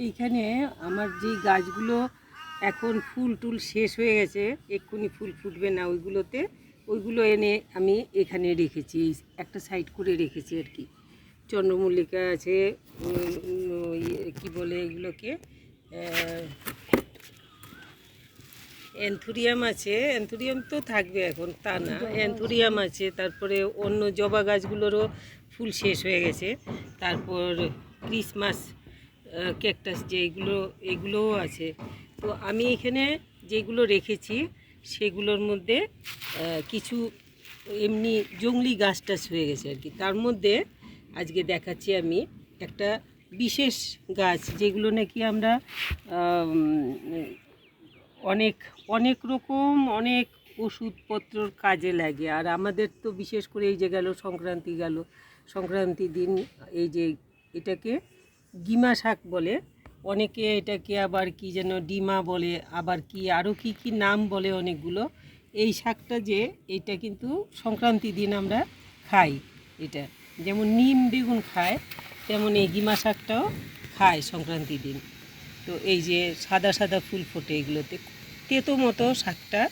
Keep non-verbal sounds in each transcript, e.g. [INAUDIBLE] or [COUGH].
এইখানে আমার যে গাছগুলো এখন ফুল টুল শেষ হয়ে গেছে এক্ষুনি ফুল ফুটবে না ওইগুলোতে ওইগুলো এনে আমি এখানে রেখেছি এই একটা সাইড করে রেখেছি আর কি। চন্দ্রমল্লিকা আছে কি বলে এগুলোকে? অ্যান্থুরিয়াম আছে অ্যান্থুরিয়াম তো থাকবে এখন তা না অ্যান্থুরিয়াম আছে তারপরে অন্য জবা গাছগুলোরও ফুল শেষ হয়ে গেছে তারপর ক্রিসমাস ক্যাকটাস যে যেগুলো এগুলোও আছে। তো আমি এখানে যেগুলো রেখেছি, সেগুলোর মধ্যে কিছু এমনি জংলি গাছ টাছ হয়ে গেছে আর কি। তার মধ্যে আজকে দেখাচ্ছি আমি একটা বিশেষ গাছ, যেগুলো নাকি আমরা অনেক অনেক রকম, অনেক ওষুধপত্রর কাজে লাগে। আর আমাদের তো বিশেষ করে এই যে গেল সংক্রান্তি গেল, সংক্রান্তি দিন এই যে এটাকে গিমা শাক বলে, অনেকে এটাকে আবার কি যেন ডিমা বলে, আবার কি আরও কি কি নাম বলে অনেকগুলো, এই শাকটা যে এটা কিন্তু সংক্রান্তি দিন আমরা খাই এটা। যেমন নিম বেগুন খায়, তেমন এই গিমা শাকটাও খায় সংক্রান্তি দিন। তো এই যে সাদা সাদা ফুল ফোটে এগুলোতে, তেতো মতো শাকটা,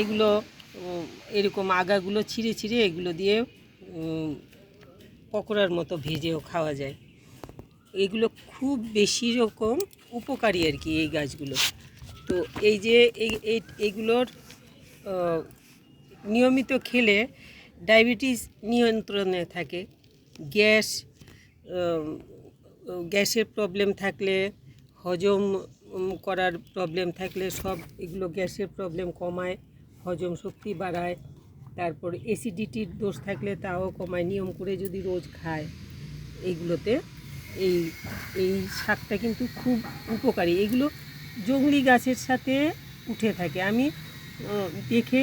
এগুলো এরকম আগাগুলো ছিঁড়ে ছিঁড়ে এগুলো দিয়ে পকোড়ার মতো ভেজেও খাওয়া যায়। এগুলো খুব বেশি রকম উপকারী আর কি এই গাছগুলো। তো এই যে এই, এই- এইগুলোর নিয়মিত খেলে ডায়াবেটিস নিয়ন্ত্রণে থাকে। গ্যাস গ্যাসের প্রবলেম থাকলে, হজম করার প্রবলেম থাকলে সব এগুলো গ্যাসের প্রবলেম কমায়, হজম শক্তি বাড়ায়। তারপর অ্যাসিডিটির দোষ থাকলে তাও কমায়, নিয়ম করে যদি রোজ খায় এইগুলোতে এই এই শাকটা কিন্তু খুব উপকারী। এগুলো জংলি গাছের সাথে উঠে থাকে। আমি দেখে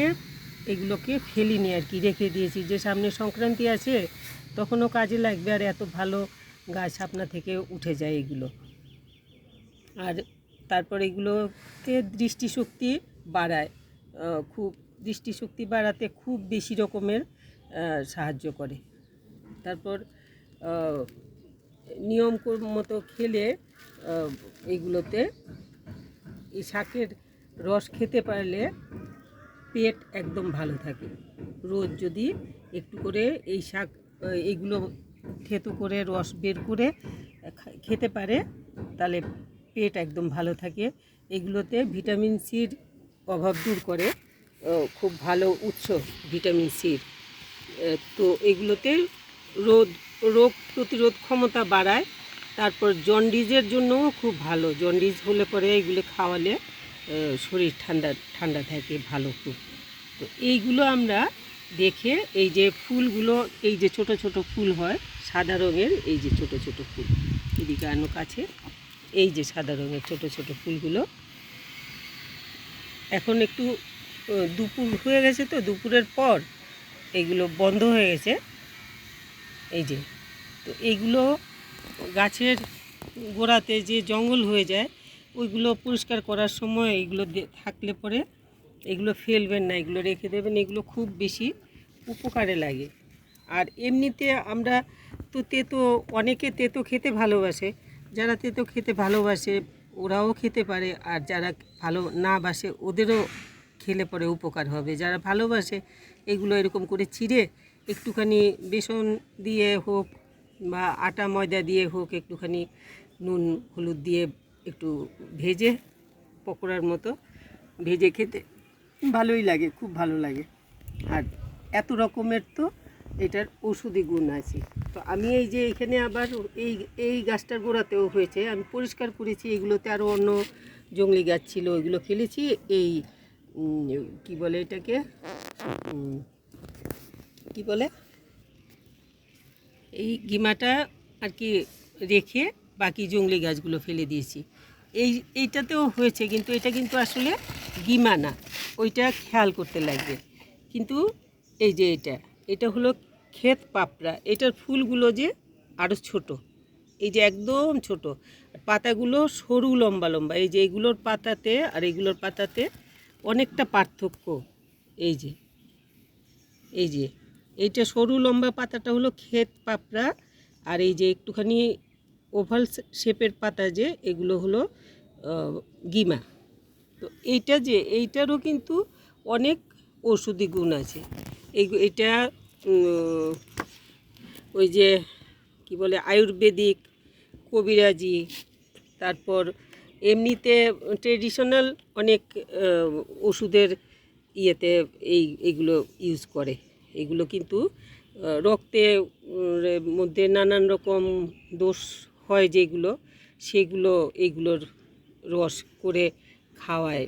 এগুলোকে ফেলিনি আর কি, রেখে দিয়েছি। যে সামনে সংক্রান্তি আছে, তখনও কাজে লাগবে আর এত ভালো গাছ আপনা থেকে উঠে যায় এগুলো। আর তারপর এগুলোতে দৃষ্টিশক্তি বাড়ায় খুব, দৃষ্টিশক্তি বাড়াতে খুব বেশি রকমের সাহায্য করে। তারপর নিয়ম মতো খেলে এগুলোতে এই শাকের রস খেতে পারলে পেট একদম ভালো থাকে। রোজ যদি একটু করে এই শাক এইগুলো থেতো করে, রস বের করে খেতে পারে, তাহলে পেট একদম ভালো থাকে। এগুলোতে ভিটামিন সির অভাব দূর করে খুব ভালো উৎস ভিটামিন সির। তো এগুলোতে রোদ রোগ প্রতিরোধ ক্ষমতা বাড়ায়। তারপর জন্ডিজের জন্যও খুব ভালো। জন্ডিস হলে পরে এগুলো খাওয়ালে শরীর ঠান্ডা ঠান্ডা থাকে ভালো খুব। তো এইগুলো আমরা দেখে এই যে ফুলগুলো, এই যে ছোট ছোট ফুল হয়, সাদা রঙের এই যে ছোট ছোট ফুল, এদিকে আনো কাছে, এই যে সাদা রঙের ছোট ছোট ফুলগুলো। এখন একটু দুপুর হয়ে গেছে তো, দুপুরের পর এগুলো বন্ধ হয়ে গেছে। এই যে, তো এইগুলো গাছের গোড়াতে যে জঙ্গল হয়ে যায়, ওইগুলো পরিষ্কার করার সময় এইগুলো থাকলে পরে এগুলো ফেলবেন না, এগুলো রেখে দেবেন, এগুলো খুব বেশি উপকারে লাগে। আর এমনিতে আমরা তো তেতো, অনেকে তেতো খেতে ভালোবাসে, যারা তেতো খেতে ভালোবাসে ওরাও খেতে পারে, আর যারা ভালো না বাসে ওদেরও খেলে পরে উপকার হবে। যারা ভালোবাসে, এগুলো এরকম করে চিড়ে একটুখানি বেসন দিয়ে হোক বা আটা ময়দা দিয়ে হোক, একটুখানি নুন, হলুদ দিয়ে একটু ভেজে পকোড়ার মতো ভেজে খেতে ভালোই লাগে, খুব ভালো লাগে। আর এত রকমের তো এটার ওষুধি গুণ আছে। তো আমি এই যে এখানে আবার এই এই গাছটার গোড়াতেও হয়েছে, আমি পরিষ্কার করেছি, এগুলোতে আরও অন্য জংলি গাছ ছিল, ওইগুলো ফেলেছি, এই কি বলে এটাকে? কি বলে? এই গিমাটা আর কি রেখে বাকি জংলি গাছগুলো ফেলে দিয়েছি। এই, এইটাতেও হয়েছে কিন্তু এটা কিন্তু আসলে গিমা না, ওইটা খেয়াল করতে লাগবে। কিন্তু এই যে এটা এটা হলো ক্ষেত পাপড়া, এটার ফুলগুলো যে আরও ছোট, এই যে একদম ছোট। পাতাগুলো সরু লম্বা লম্বা, এই যে এগুলোর পাতাতে আর এগুলোর পাতাতে অনেকটা পার্থক্য, এই যে এই যে। এইটা সরু লম্বা পাতাটা হলো ক্ষেত পাপড়া, আর এই যে একটুখানি ওভাল শেপের পাতা যে, এগুলো হলো গিমা। তো এইটা যে, এইটারও কিন্তু অনেক ঔষধি গুণ আছে। এই এটা ওই যে, কি বলে, আয়ুর্বেদিক, কবিরাজি, তারপর এমনিতে ট্রেডিশনাল অনেক ওষুধের ইয়েতে এই, এগুলো ইউজ করে। এগুলো কিন্তু রক্তে মধ্যে নানান রকম দোষ হয় যেগুলো, সেগুলো এইগুলোর রস করে খাওয়ায়।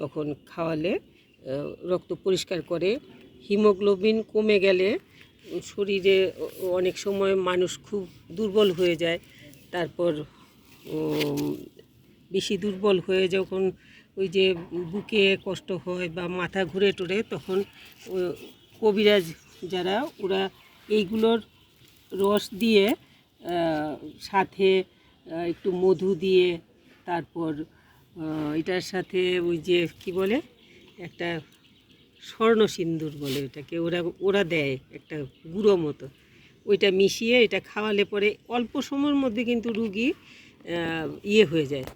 তখন খাওয়ালে রক্ত পরিষ্কার করে। হিমোগ্লোবিন কমে গেলে শরীরে অনেক সময় মানুষ খুব দুর্বল হয়ে যায়। তারপর বেশি দুর্বল হয়ে যখন ওই যে বুকে কষ্ট হয় বা মাথা ঘুরে টুরে, তখন কবিরাজ যারা, ওরা এইগুলোর রস দিয়ে সাথে একটু মধু দিয়ে, তারপর এটার সাথে ওই যে কি বলে, একটা স্বর্ণ সিন্দুর বলে ওটাকে ওরা ওরা দেয় একটা গুঁড়ো মতো। ওইটা মিশিয়ে এটা খাওয়ালে পরে অল্প সময়ের মধ্যে কিন্তু রুগী ইয়ে হয়ে যায়,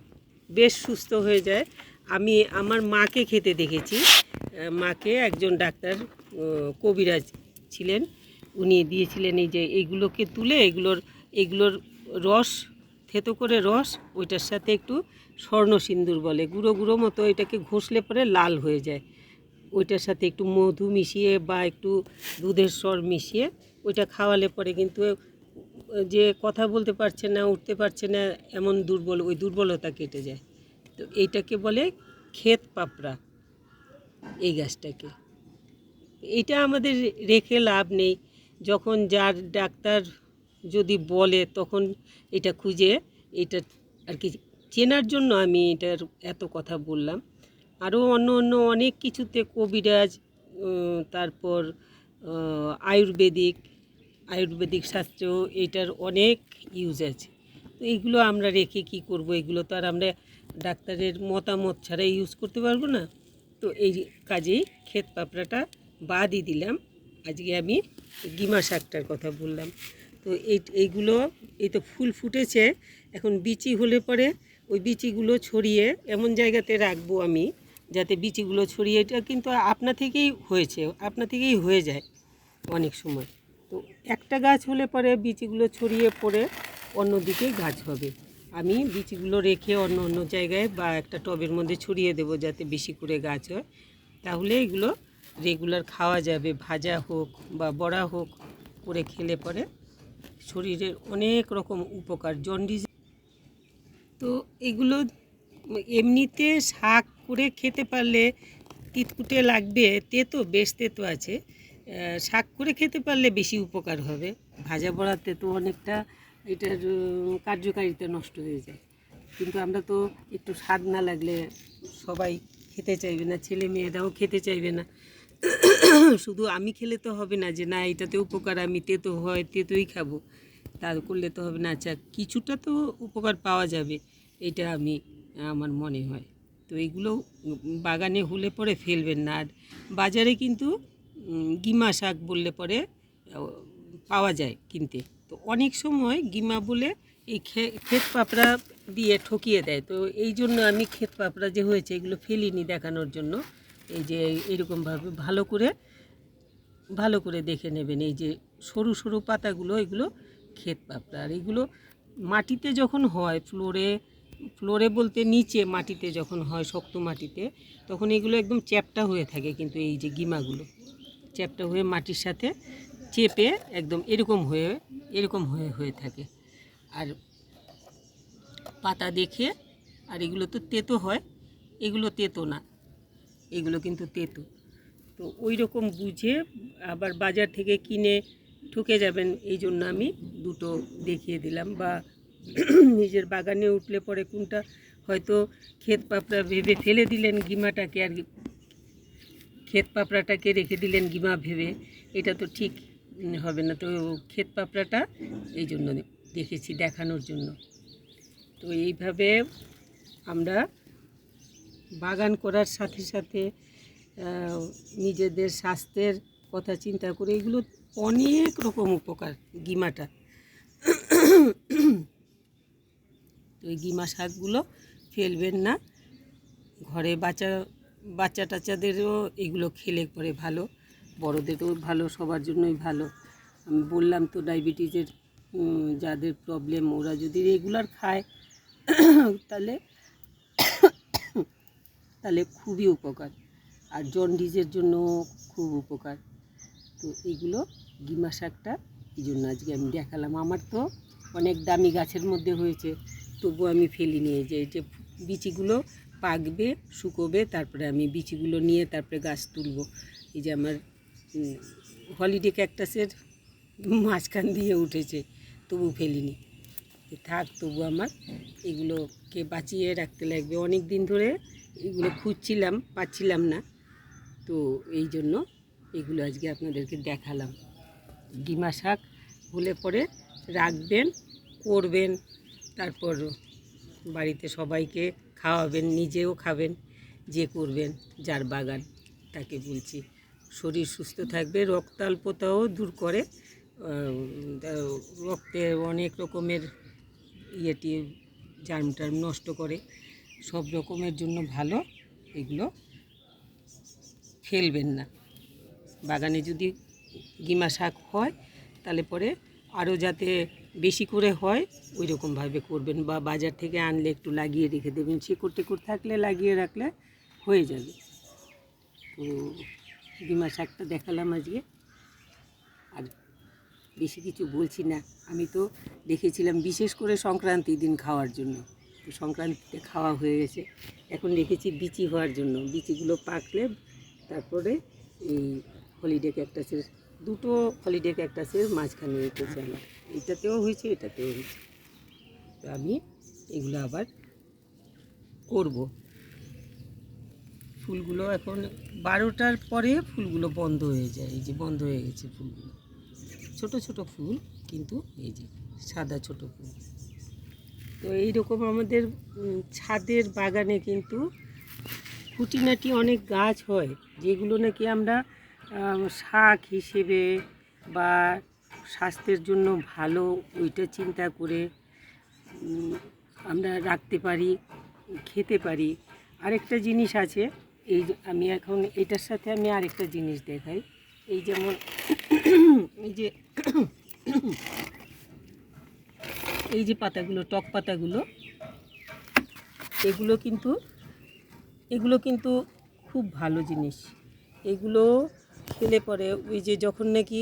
বেশ সুস্থ হয়ে যায়। আমি আমার মাকে খেতে দেখেছি মাকে একজন ডাক্তার কবিরাজ ছিলেন। উনি দিয়েছিলেন এই যে এইগুলোকে তুলে, এগুলোর এগুলোর রস, থেতো করে রস, ওইটার সাথে একটু স্বর্ণ সিন্দুর বলে। গুঁড়ো গুঁড়ো মতো এটাকে ঘষলে পরে লাল হয়ে যায়। ওইটার সাথে একটু মধু মিশিয়ে বা একটু দুধের স্বর মিশিয়ে ওইটা খাওয়ালে পরে কিন্তু যে কথা বলতে পারছে না, উঠতে পারছে না, এমন দুর্বল, ওই দুর্বলতা কেটে যায়। তো এইটাকে বলে ক্ষেত পাপড়া। এই গাছটাকে। এটা আমাদের রেখে লাভ নেই। যখন যার ডাক্তার যদি বলে, তখন এটা খুঁজে এটা আর কি চেনার জন্য আমি এটার এত কথা বললাম। আরও অন্য অন্য অনেক কিছুতে কবিরাজ তারপর আয়ুর্বেদিক আয়ুর্বেদিক শাস্ত্র, এটার অনেক ইউজ আছে। তো এইগুলো আমরা রেখে কি করব? এগুলো তো আর আমরা ডাক্তারের মতামত ছাড়া ইউজ করতে পারব না। তো এই কাজেই ক্ষেত পাপড়াটা বাদই দিলাম। আজকে আমি গিমা শাকটার কথা বললাম। তো এই, এইগুলো, এই তো ফুল ফুটেছে, এখন বিচি হলে পরে ওই বিচিগুলো ছড়িয়ে এমন জায়গাতে রাখব আমি, যাতে বিচিগুলো ছড়িয়ে, এটা কিন্তু আপনা থেকেই হয়েছে, আপনা থেকেই হয়ে যায় অনেক সময়। তো একটা গাছ হলে পরে বিচিগুলো ছড়িয়ে পড়ে অন্যদিকে গাছ হবে। আমি বিচিগুলো রেখে অন্য অন্য জায়গায় বা একটা টবের মধ্যে ছড়িয়ে দেবো যাতে বেশি করে গাছ হয়। তাহলে এগুলো রেগুলার খাওয়া যাবে, ভাজা হোক বা বড়া হোক, করে খেলে পরে শরীরের অনেক রকম উপকার। জন্ডিস তো এগুলো এমনিতে শাক করে খেতে পারলে তিতকুটে লাগবে, তেতো, বেশ তেতো আছে। শাক করে খেতে পারলে বেশি উপকার হবে। ভাজা বড়াতে তো অনেকটা এটার কার্যকারিতা নষ্ট হয়ে যায়। কিন্তু আমরা তো একটু স্বাদ না লাগলে সবাই খেতে চাইবে না, ছেলে মেয়েরাও খেতে চাইবে না। শুধু আমি খেলে তো হবে না যে, না, এটাতে উপকার, আমি তেতো হয়, তেতোই খাব। তা করলে তো হবে না। আচ্ছা কিছুটা তো উপকার পাওয়া যাবে, এটা আমি, আমার মনে হয়। তো এগুলো বাগানে হলে পরে ফেলবেন না। আর বাজারে কিন্তু গিমা শাক বললে পরে পাওয়া যায় কিনতে। তো অনেক সময় গিমা বলে এই ক্ষেত পাপড়া দিয়ে ঠকিয়ে দেয়। তো এই জন্য আমি ক্ষেত পাপড়া যে হয়েছে এগুলো ফেলিনি দেখানোর জন্য। এই যে এরকমভাবে ভালো করে ভালো করে দেখে নেবেন। এই যে সরু সরু পাতাগুলো, এগুলো ক্ষেত পাপড়া। আর এগুলো মাটিতে যখন হয়, ফ্লোরে ফ্লোরে বলতে নিচে মাটিতে যখন হয়, শক্ত মাটিতে, তখন এগুলো একদম চ্যাপটা হয়ে থাকে কিন্তু এই যে গিমাগুলো। চ্যাপটা হয়ে মাটির সাথে চেপে একদম এরকম হয়ে এরকম হয়ে হয়ে থাকে। আর পাতা দেখে, আর এগুলো তো তেতো হয়, এগুলো তেতো না, এগুলো কিন্তু তেতো। তো ওই রকম বুঝে আবার বাজার থেকে কিনে ঠকে যাবেন, এই জন্য আমি দুটো দেখিয়ে দিলাম। বা [CLEARS THROAT] নিজের বাগানে উঠলে পরে কোনটা হয়তো ক্ষেত পাপড়া ভেবে ফেলে দিলেন গিমাটাকে, আর ক্ষেত পাপড়াটাকে রেখে দিলেন গিমা ভেবে, এটা তো ঠিক হবে না। তো ক্ষেত পাপড়াটা এই জন্য দেখেছি দেখানোর জন্য। তো এইভাবে আমরা বাগান করার সাথে সাথে নিজেদের স্বাস্থ্যের কথা চিন্তা করে এগুলো অনেক রকম উপকার, গিমাটা। তো এই গিমা শাকগুলো ফেলবেন না। ঘরে বাচ্চা বাচ্চা টাচ্চাদেরও এগুলো খেলে পরে ভালো। বড়দেরও ভালো, সবার জন্যই ভালো। আমি বললাম তো ডায়াবেটিসের যাদের প্রবলেম ওরা যদি রেগুলার খায়, তাহলে তাহলে খুবই উপকার। আর জন্ডিসের জন্য খুব উপকার। তো এগুলো গিমা শাকটা, এই জন্য আজকে আমি দেখালাম। আমার তো অনেক দামি গাছের মধ্যে হয়েছে তবু আমি ফেলি নিয়ে যে যে বিচিগুলো পাকবে, শুকোবে, তারপরে আমি বিচিগুলো নিয়ে তারপরে গাছ তুলবো। এই যে আমার হলিডে ক্যাকটাসের মাঝখান দিয়ে উঠেছে, তবু ফেলিনি। থাক, তবু আমার এগুলোকে বাঁচিয়ে রাখতে লাগবে। অনেক দিন ধরে এগুলো খুঁজছিলাম, পাচ্ছিলাম না। তো এই জন্য এগুলো আজকে আপনাদেরকে দেখালাম। ডিমা শাক হলে পরে রাখবেন, করবেন, তারপর বাড়িতে সবাইকে খাওয়াবেন, নিজেও খাবেন, যে করবেন, যার বাগান, তাকে বলছি। শরীর সুস্থ থাকবে, রক্তাল্পতাও দূর করে রক্তে অনেক রকমের ইয়েটি জার্ম টার্ম নষ্ট করে, সব রকমের জন্য ভালো, এগুলো ফেলবেন না। বাগানে যদি গিমা শাক হয়, তাহলে পরে আরও যাতে বেশি করে হয় ওই রকমভাবে করবেন বা বাজার থেকে আনলে একটু লাগিয়ে রেখে দেবেন। শিকড় টিকড় থাকলে লাগিয়ে রাখলে হয়ে যাবে। তো গিমা শাকটা দেখালাম আজকে। আর বেশি কিছু বলছি না। আমি তো দেখেছিলাম বিশেষ করে সংক্রান্তির দিন খাওয়ার জন্য। তো সংক্রান্তিতে খাওয়া হয়ে গেছে। এখন রেখেছি বিচি হওয়ার জন্য। বিচিগুলো পাকলে তারপরে এই হলিডে ক্যাকটাসের দুটো হলিডে ক্যাকটাসের মাঝখানে রেখেছি আমার এটাতেও হয়েছে এটাতেও হয়েছে। তো আমি এগুলো আবার করব। ফুলগুলো এখন বারোটার পরে ফুলগুলো বন্ধ হয়ে যায়। এই যে বন্ধ হয়ে গেছে ফুলগুলো। ছোট ছোট ফুল, কিন্তু এই যে সাদা ছোট ফুল। তো এইরকম আমাদের ছাদের বাগানে কিন্তু খুঁটিনাটি অনেক গাছ হয়, যেগুলো নাকি আমরা শাক হিসেবে বা স্বাস্থ্যের জন্য ভালো ওইটা চিন্তা করে আমরা রাখতে পারি, খেতে পারি। আরেকটা জিনিস আছে এই আমি এখন এটার সাথে আমি আরেকটা জিনিস দেখাই। এই যেমন এই যে এই যে পাতাগুলো, টক পাতাগুলো, এগুলো কিন্তু এগুলো কিন্তু খুব ভালো জিনিস। এগুলো খেলে পরে ওই যে যখন নাকি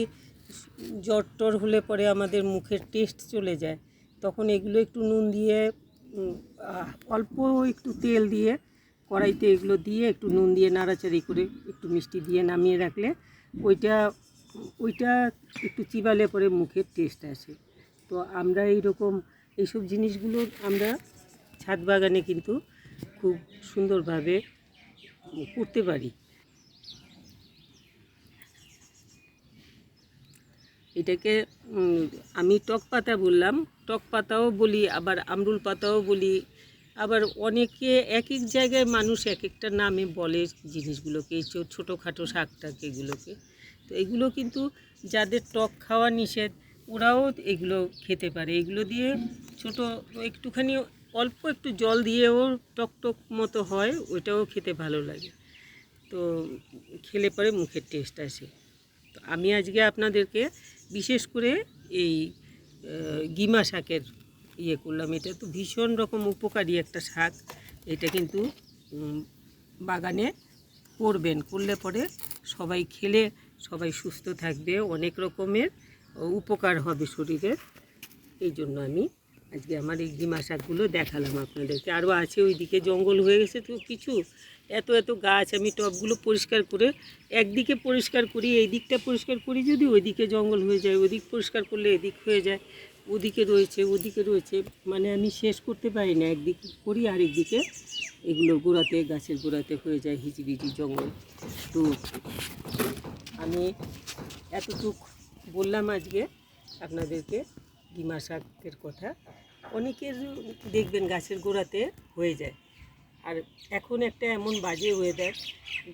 জ্বর টর হলে পরে আমাদের মুখের টেস্ট চলে যায়, তখন এগুলো একটু নুন দিয়ে অল্প একটু তেল দিয়ে কড়াইতে এগুলো দিয়ে একটু নুন দিয়ে নাড়াচাড়ি করে একটু মিষ্টি দিয়ে নামিয়ে রাখলে ওইটা ওইটা একটু চিবালে পরে মুখের টেস্ট আসে। তো আমরা এই এইরকম এইসব জিনিসগুলো আমরা ছাদ বাগানে কিন্তু খুব সুন্দরভাবে করতে পারি। এটাকে আমি টক পাতা বললাম, টক পাতাও বলি, আবার আমরুল পাতাও বলি আবার অনেকে এক এক জায়গায় মানুষ এক একটা নামে বলে জিনিসগুলোকে, এই ছোটোখাটো শাকটাকে, এগুলোকে। তো এগুলো কিন্তু যাদের টক খাওয়া নিষেধ, ওরাও এগুলো খেতে পারে। এগুলো দিয়ে ছোট একটুখানি অল্প একটু জল দিয়েও টক টক মতো হয়, ওইটাও খেতে ভালো লাগে। তো খেলে পরে মুখের টেস্ট আসে। তো আমি আজকে আপনাদেরকে বিশেষ করে এই গিমা শাকের ইয়ে করলাম। এটা তো ভীষণ রকম উপকারী একটা শাক। এটা কিন্তু বাগানে করবেন। করলে পরে সবাই খেলে, সবাই সুস্থ থাকবে। অনেক রকমের উপকার হবে শরীরের। এই জন্য আমি আজকে আমার এই ডিমা শাকগুলো দেখালাম আপনাদেরকে। আরও আছে ওইদিকে জঙ্গল হয়ে গেছে তো কিছু। এত এত গাছ আমি টবগুলো পরিষ্কার করে, একদিকে পরিষ্কার করি এই দিকটা পরিষ্কার করি, যদি ওইদিকে জঙ্গল হয়ে যায় ওদিক পরিষ্কার করলে এদিক হয়ে যায়। ওদিকে রয়েছে ওদিকে রয়েছে। মানে আমি শেষ করতে পারি না, একদিকে করি আর একদিকে এগুলো গোড়াতে, গাছের গোড়াতে হয়ে যায় হিজিবিজি জঙ্গল। তো আমি এতটুক বললাম আজকে আপনাদেরকে, ডিমা শাকের কথা। অনেকের দেখবেন গাছের গোড়াতে হয়ে যায়। আর এখন একটা এমন বাজে ওয়েদার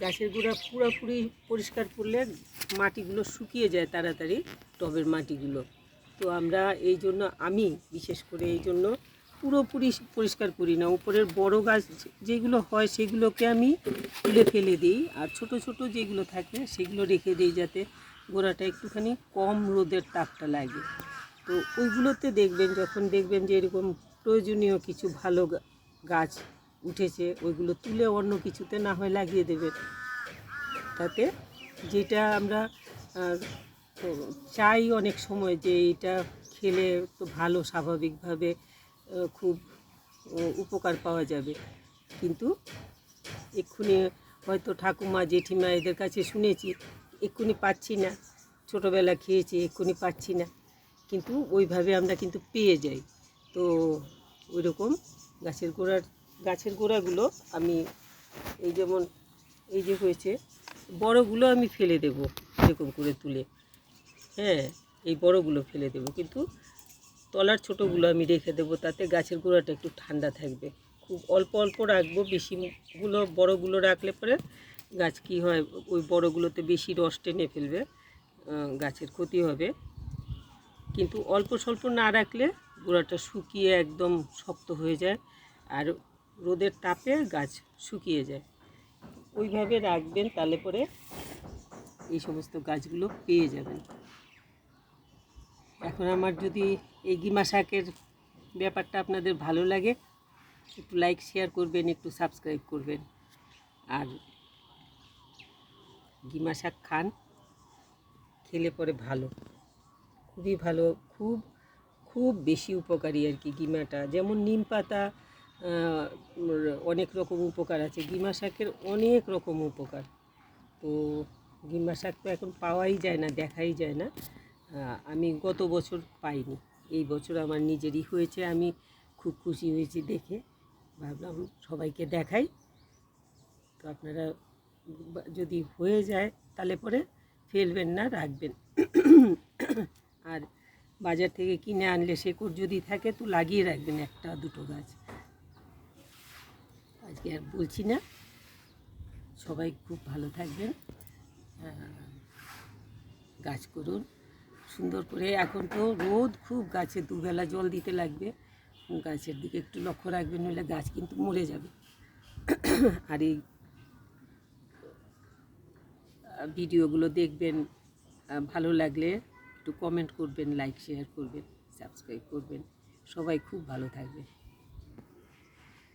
গাছের গোড়া পুরোপুরি পরিষ্কার করলে মাটিগুলো শুকিয়ে যায় তাড়াতাড়ি, টবের মাটিগুলো। তো আমরা এই জন্য আমি, বিশেষ করে এই জন্য পুরোপুরি পরিষ্কার করি না। উপরের বড় গাছ যেগুলো হয় সেগুলোকে আমি তুলে ফেলে দিই। আর ছোট ছোট যেগুলো থাকে সেগুলো রেখে দিই যাতে গোড়াটা একটুখানি কম রোদের তাপটা লাগে। তো ওইগুলোতে দেখবেন, যখন দেখবেন যে এরকম প্রয়োজনীয় কিছু ভালো গাছ উঠেছে, ওইগুলো তুলে অন্য কিছুতে না হয় লাগিয়ে দেবেন। তাতে যেটা আমরা চাই অনেক সময় যে এটা খেলে তো ভালো স্বাভাবিকভাবে খুব উপকার পাওয়া যাবে। কিন্তু এক্ষুনি হয়তো ঠাকুমা, জেঠিমা এদের কাছে শুনেছি, এক্ষুনি পাচ্ছি না। ছোটোবেলা খেয়েছি, এক্ষুনি পাচ্ছি না। কিন্তু ওইভাবে আমরা কিন্তু পেয়ে যাই। তো ওই রকম গাছের গোড়ার, গাছের গোড়াগুলো আমি এই যেমন, এই যে হয়েছে, বড়গুলো আমি ফেলে দেব এরকম করে তুলে। হ্যাঁ এই বড়গুলো ফেলে দেব। কিন্তু তলার ছোটোগুলো আমি রেখে দেবো, তাতে গাছের গোড়াটা একটু ঠান্ডা থাকবে। খুব অল্প অল্প রাখব, বেশিগুলো, বড়গুলো রাখলে পরে গাছ কি হয়, ওই বড়গুলোতে বেশি রস টেনে ফেলবে গাছের ক্ষতি হবে। কিন্তু অল্প স্বল্প না রাখলে গোড়াটা শুকিয়ে একদম শক্ত হয়ে যায় আর রোদের তাপে গাছ শুকিয়ে যায়। ওইভাবে রাখবেন, তাহলে পরে এই সমস্ত গাছগুলো পেয়ে যাবেন। এখন আমার যদি এই গিমা শাকের ব্যাপারটা আপনাদের ভালো লাগে, একটু লাইক শেয়ার করবেন, একটু সাবস্ক্রাইব করবেন। আর গিমা শাক খান, খেলে পরে ভালো। খুবই ভালো, খুব খুব বেশি উপকারী আর কি গিমাটা। যেমন নিম পাতা অনেক রকম উপকার আছে। গিমা শাকের অনেক রকম উপকার। তো গিমা শাক তো এখন পাওয়াই যায় না, দেখাই যায় না। আমি গত বছর পাইনি। এই বছর আমার নিজেরই হয়েছে, আমি খুব খুশি হয়েছি দেখে। ভাবলাম সবাইকে দেখাই। তো আপনারা যদি হয়ে যায় তাহলে পরে ফেলবেন না, রাখবেন। আর বাজার থেকে কিনে আনলে শেকড় যদি থাকে তো লাগিয়ে রাখবেন একটা দুটো গাছ। আজকে আর বলছি না। সবাই খুব ভালো থাকবেন। গাছ করুন। সুন্দর করে। এখন তো রোদ খুব, গাছে দুবেলা জল দিতে লাগবে। গাছের দিকে একটু লক্ষ্য রাখবেন, নইলে গাছ কিন্তু মরে যাবে। আর এই ভিডিওগুলো দেখবেন ভালো লাগলে একটু কমেন্ট করবেন লাইক শেয়ার করবেন সাবস্ক্রাইব করবেন। সবাই খুব ভালো থাকবে